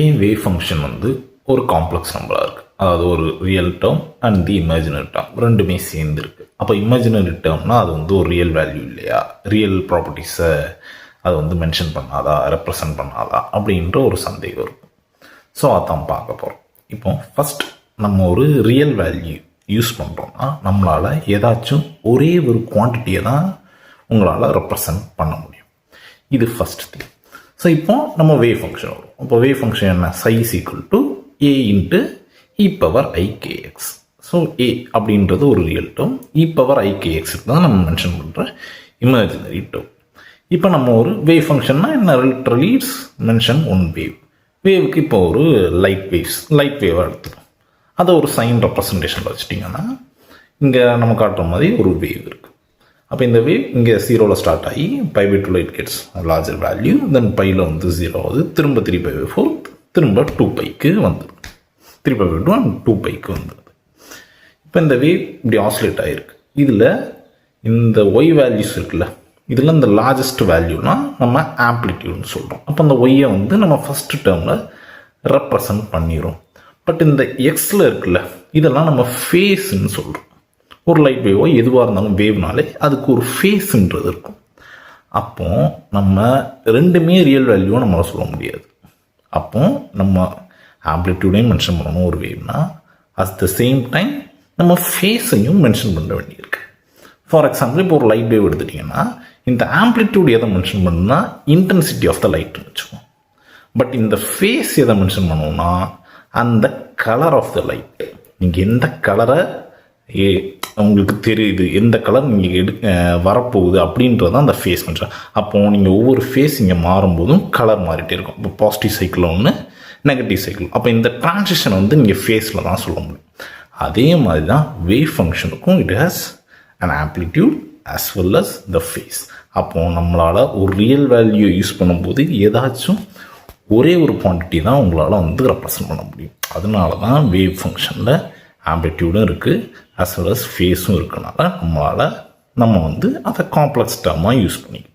ஏன் wave function வந்து ஒரு காம்ப்ளெக்ஸ் நம்பராக இருக்குது அதாவது ஒரு real term and the imaginary term ரெண்டுமே சேர்ந்து இருக்குது அப்போ இமேஜினரி டேர்ம்னா அது வந்து ஒரு ரியல் வேல்யூ இல்லையா? ரியல் ப்ராப்பர்ட்டிஸை அது வந்து மென்ஷன் பண்ணாதா? ரெப்ரசன்ட் பண்ணாதா? அப்படின்ற ஒரு சந்தேகம் இருக்கும். ஸோ அதான் பார்க்க போகிறோம் இப்போ ஃபஸ்ட் நம்ம ஒரு ரியல் வேல்யூ யூஸ் பண்ணுறோம்னா நம்மளால் ஏதாச்சும் ஒரே ஒரு குவான்டிட்டியை தான் உங்களால் ரெப்ரசன்ட் பண்ண முடியும். இது ஃபஸ்ட் திங் ஸோ இப்போ நம்ம வேவ் ஃபங்க்ஷன் அப்போ இப்போ வேவ் ஃபங்க்ஷன் என்ன psi equal to A into e power i k x so A அப்படின்றது ஒரு real term e power i k x தான் நம்ம மென்ஷன் பண்ணுற இமேஜினரி டேர்ம் இப்போ நம்ம ஒரு வேவ் ஃபங்க்ஷன்னா என்ன? Literally it's mention one wave வேவுக்கு இப்போ ஒரு லைட் வேவ்ஸ் லைட் வேவாக எடுத்துடும் அதை ஒரு சைன் ரெப்ரசன்டேஷனில் வச்சுட்டிங்கன்னா இங்கே நம்ம காட்டுற மாதிரி ஒரு வேவ் இருக்குது அப்போ இந்த வேவ் இங்கே ஜீரோவில் ஸ்டார்ட் ஆகி pi by two light gets larger value then பையில் வந்து ஜீரோ ஆகுது. திரும்ப த்ரீ பை பை ஃபோர் திரும்ப டூ பைக்கு வந்துடும் three pi by two and two bike வந்துடுது இப்போ இந்த வேவ் இப்படி ஆஸ்லேட் ஆகிருக்கு இதில் இந்த ஒய் வேல்யூஸ் இருக்குல்ல இதில் இந்த லார்ஜஸ்ட் வேல்யூனால் நம்ம ஆம்ப்ளிடியூட்னு சொல்கிறோம் அப்போ அந்த ஒய்யை வந்து நம்ம ஃபஸ்ட்டு டேர்மில் ரெப்ரசன்ட் பண்ணிடும் பட் இந்த எக்ஸில் இருக்குல்ல இதெல்லாம் நம்ம ஃபேஸ்ன்னு சொல்கிறோம் ஒரு லைட் வேவோ எதுவாக இருந்தாலும் வேவ்னாலே அதுக்கு ஒரு ஃபேஸுன்றது இருக்கும். அப்போ நம்ம ரெண்டுமே ரியல் வேல்யூவை நம்மளால் சொல்ல முடியாது. அப்போ நம்ம ஆம்ப்ளிடியூடையும் மென்ஷன் பண்ணணும் ஒரு வேவ்னா அட் த சேம் டைம் நம்ம ஃபேஸையும் மென்ஷன் பண்ண வேண்டியிருக்கு. ஃபார் எக்ஸாம்பிள் இப்போ ஒரு லைட் வேவ் எடுத்துட்டிங்கன்னா இந்த ஆம்ப்ளிடியூட் எதை மென்ஷன் பண்ணுன்னா இன்டென்சிட்டி ஆஃப் த லைட்னு வச்சுக்கோம் பட் இந்த ஃபேஸ் எதை மென்ஷன் பண்ணோம்னா அந்த கலர் ஆஃப் த லைட் நீங்கள் எந்த கலரை ஏ உங்களுக்கு தெரியுது எந்த கலர் நீங்கள் எடு வரப்போகுது அப்படின்றது தான் அந்த ஃபேஸ் மென்ஷன் அப்போது நீங்கள் ஒவ்வொரு ஃபேஸ் இங்கே மாறும்போதும் கலர் மாறிட்டே இருக்கும். இப்போ பாசிட்டிவ் சைக்கிள் ஒன்று நெகட்டிவ் சைக்கிள் அப்போ இந்த ட்ரான்சிஷன் வந்து நீங்கள் ஃபேஸில் தான் சொல்ல முடியும். அதே மாதிரி தான் wave ஃபங்க்ஷனுக்கும் it has an amplitude as well as the phase அப்போது நம்மளால் ஒரு ரியல் வேல்யூ யூஸ் பண்ணும்போது ஏதாச்சும் ஒரே ஒரு குவான்டிட்டி தான் உங்களால் வந்து ரெப்ரசன்ட் பண்ண முடியும். அதனால தான் வேவ் ஃபங்க்ஷனில் ஆம்பிடியூடும் இருக்குது அஸ் வெல் அஸ் ஃபேஸும் இருக்கனால நம்மளால் நம்ம வந்து அதை காம்ப்ளெக்ஸ் டேர்மாக யூஸ் பண்ணிக்கலாம்.